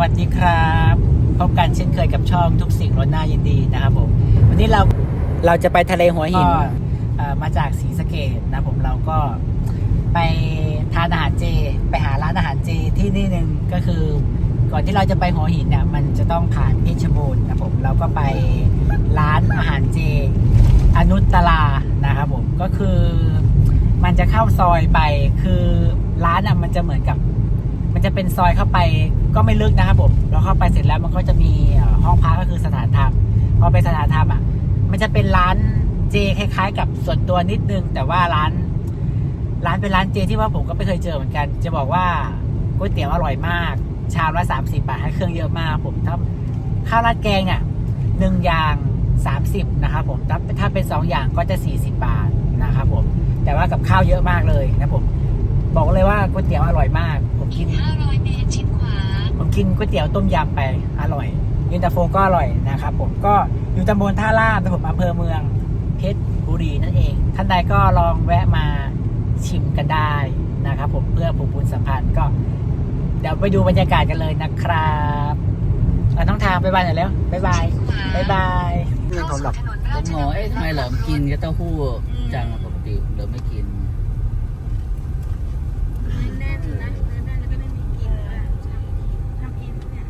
วัสดีครับ พบกันเช่นเคยกับช่องทุกสิ่งรถหน้ายินดีนะครับผม วันนี้เราเราจะไปทะเลหัวหินเอ่อมาจากศรีสะเกดนะผมเราก็ไปทานอาหารเจ ไปหาร้านอาหารเจที่นี่หนึ่งก็คือ ก่อนที่เราจะไปหัวหินเนี่ยมันจะต้องผ่านเพชรบูรณ์นะผมเราก็ไปร้านอาหารเจ อนุตตรานะครับผมก็คือมันจะเข้าซอยไปคือร้านอะมันจะเหมือนกับ มันจะเป็นซอยเข้าไปก็ไม่ลึกนะครับผมเราเข้าไปเสร็จแล้วมันก็จะมีห้องพักก็คือสถานธรรมพอเป็นสถานธรรมอะ มันจะเป็นร้านเจคล้าย ๆ กับส่วนตัวนิดนึง แต่ว่าร้าน ร้านเป็นร้านเจที่ว่าผมก็ไม่เคยเจอเหมือนกัน จะบอกว่าก๋วยเตี๋ยวอร่อยมาก ชามละสามสิบาทให้เครื่องเยอะมาก ผมถ้าข้าวราดแกงเนี่ยหนึ่งอย่างสามสิบนะครับผมถ้าถ้าเป็นสองอย่างก็จะสี่สิบบาทนะครับผมแต่ว่ากับข้าวเยอะมากเลยนะผม บอกเลยว่าก๋วยเตี๋ยวอร่อยมาก ผมกิน500เมตรชิดขวา ผมกินก๋วยเตี๋ยวต้มยำไปอร่อยยินตาโฟก็อร่อยนะครับผมก็อยู่ตำบลท่าลาดนะผมอำเภอเมืองเพชรบุรีนั่นเอง ท่านใดก็ลองแวะมาชิมกันได้นะครับผมเพื่อผูกบุญสัมพันธ์ก็ เดี๋ยวไปดูบรรยากาศกันเลยนะครับเอาน้องทางไปบายหน่อยแล้วบ๊ายบายบ๊ายบายเรื่องของหลอกถนนผรามชงดำงเนินเอ๊ะทำไมเหลิมกินก็เต้าหู้จังอะปกติเหลิมไม่กิน แน่นๆนะเนื้อแน่นแล้วก็ไม่มีกลิ่นด้วยทำเองเนี่ย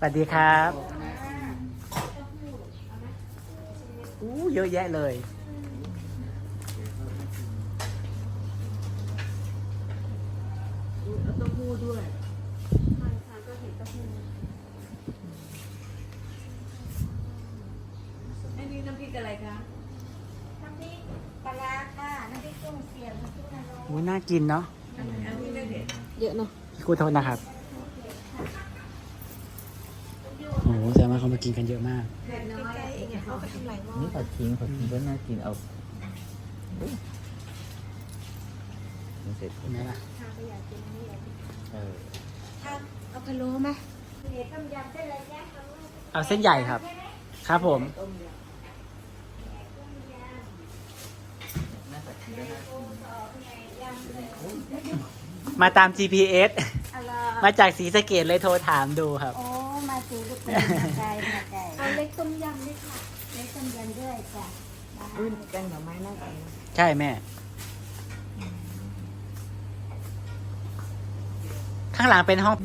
สวัสดีครับอู้เยอะแยะเลย เอาเต้าหู้ด้วยทานทานก็เห็นเต้าหู้อันนี้น้ำพริกอะไรคะน้ำพริกปลาร้าค่ะน้ำพริกกุ้งเสียงน้ำพริกนรก อู้น่ากินเนาะอันอันนี้ไม่เด็ด เยอะเนาะพี่ครูโทษนะครับโอ้โหแสดงว่าเขามากินกันเยอะมากเด็ดน้อยเองเขาก็ทำหลายหม้อนี่ผัดทิ้งผัดทิ้งก็น่ากินเอาอุ๊ยมันเสร็จเห็นไหมล่ะทางก็อยากกินนี่อยากกินเออถ้าเอาพะโล้ไหมเดี๋ยวต้มยำเส้นอะไรจ๊ะเอาไหมเอาเส้นใหญ่ครับ ครับผม น่าผัดทิ้งก็น่ากินมาตาม GPS เอาละมาจากศรีสะเกดเลยโทรถามดูครับโอ้ มาสีลูกเป็นมาไกลมาไกลเอาเล็กต้มยำด้วยค่ะ เล็กต้มยำด้วยจ้ะได้กันหน่อไม้น่ากินใช่แม่ ข้างหลังเป็นห้อง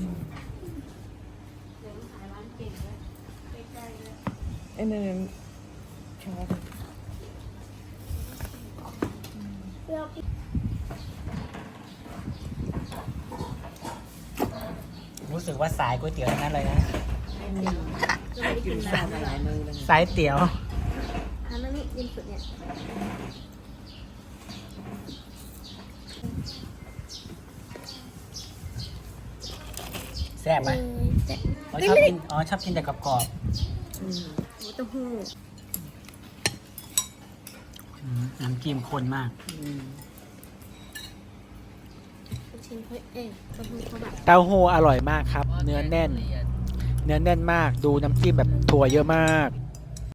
ไอ้นี่ชอบเปรี้ยวพริกรู้สึกว่าสายก๋วยเตี๋ยวทั้งนั้นเลยนะ ก็ไม่ได้กินนานหลายมือเลยสายเตี๋ยวอันนั้นนี่ริมสุดเนี่ยแซ่บไหมแต่อ๋อชอบกินอ๋อชอบกินแต่กรอบหมูเต้าหู้ๆอืมน้ำจิ้มข้นมากลูกชิ้นเขาเอ๊ะเต้าหู้เขาแบบเต้าหู้อร่อยมากครับ เนื้อแน่น เนื้อแน่นมาก ดูน้ำจิ้มแบบถั่วเยอะมาก